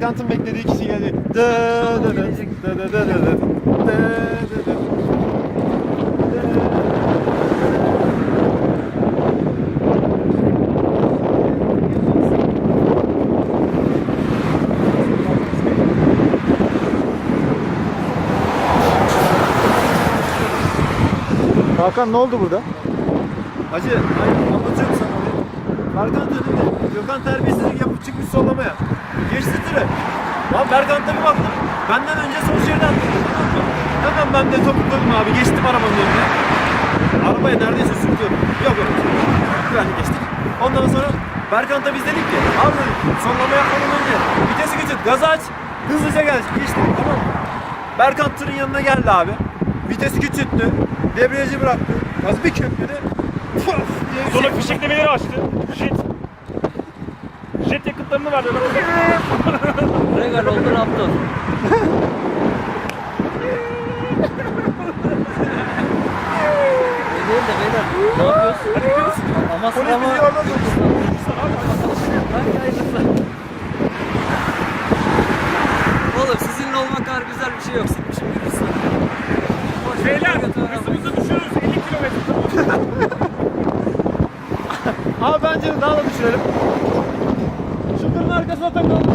Kant'ın beklediği kişi geldi. Dı dı dı dı dı dı dı dı. Dı. Hakan ne oldu burada? Hacı, hayır, anlatıyorum sana. Berkant önünde. Gökhan terbiyesizlik yapıp çıkmış sollamaya. Geçti tırı. Lan Berkant'a bir baktım. Benden önce sol şeriden atladı. Hemen ben de topukladım abi. Geçtim arabanın önüne. Arabaya neredeyse sürtüyorum. Yok yok. Güvenli geçtik. Ondan sonra Berkant'a biz dedik ki abi dedik, sollama yapmadan önce vitesi küçült, gazı aç, hızlıca gel. Geçti tamam mı? Berkant tırın yanına geldi abi. Vitesi küçülttü. Debriyajı bıraktı. Gaz bir kökledi. Puf şey- fişeklemeleri açtı. Jet. Jet yakıtlarını verdi. Regal oldu Raptor. Değil de beyler ne yapıyorsun? Ama Polis sırama... bizi orada tuttu. Hangi ayrıntı? Oğlum sizinle olmak kadar güzel bir şey yok. Ver, Beyler Abi bence daha da düşürelim. Şu tırın arkasına takalım.